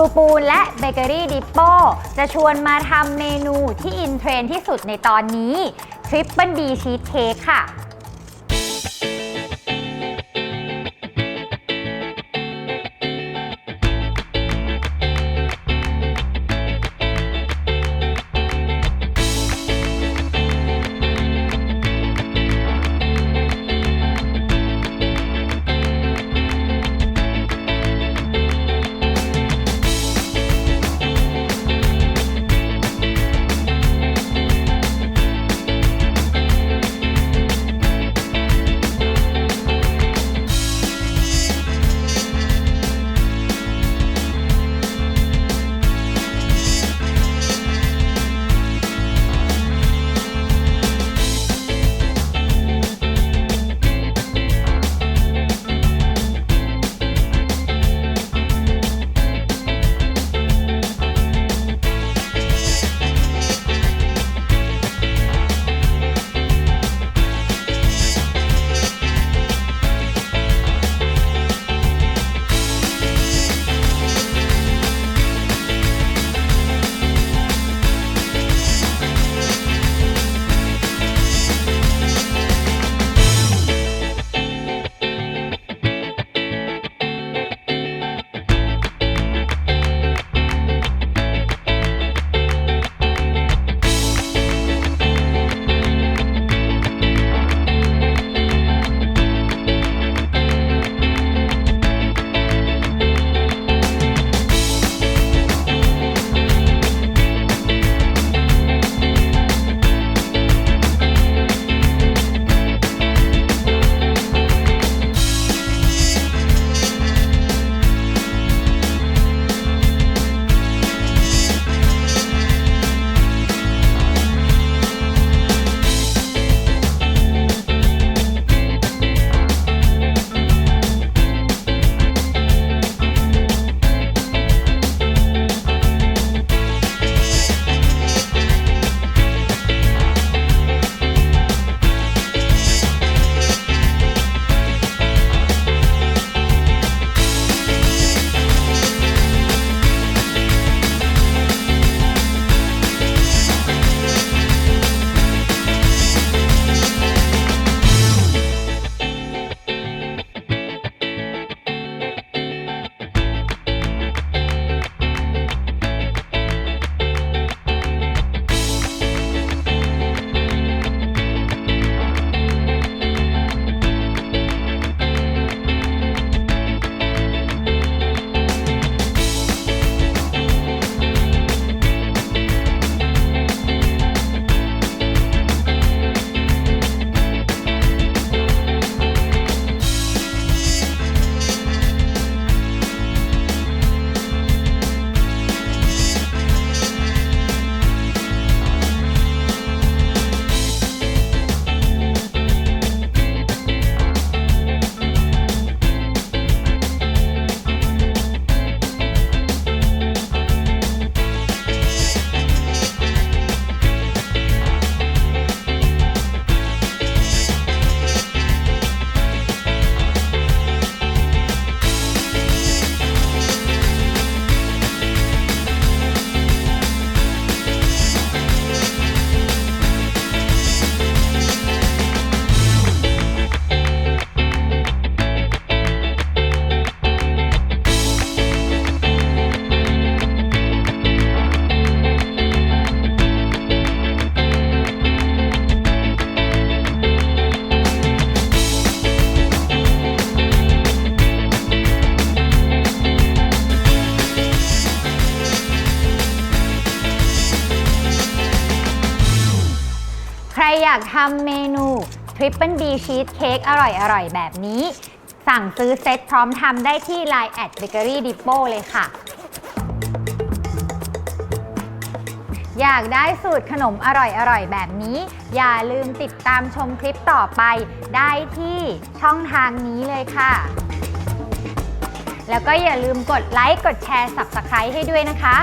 ปูปูและเบเกอรี่ดิปโปจะชวนมาทำเมนูที่อินเทรนด์ที่สุดในตอนนี้ทริปเปิลดีชีสเค้กค่ะากทำเมนู Triple D Cheese Cake อร่อยๆ แบบนี้ สั่งซื้อเซตพร้อมทำได้ที่ Line at Bakery Depot เลยค่ะ อยากได้สูตรขนมอร่อยๆ แบบนี้ อย่าลืมติดตามชมคลิปต่อไปได้ที่ช่องทางนี้เลยค่ะ แล้วก็อย่าลืมกดไลค์ กดแชร์ Subscribe ให้ด้วยนะคะ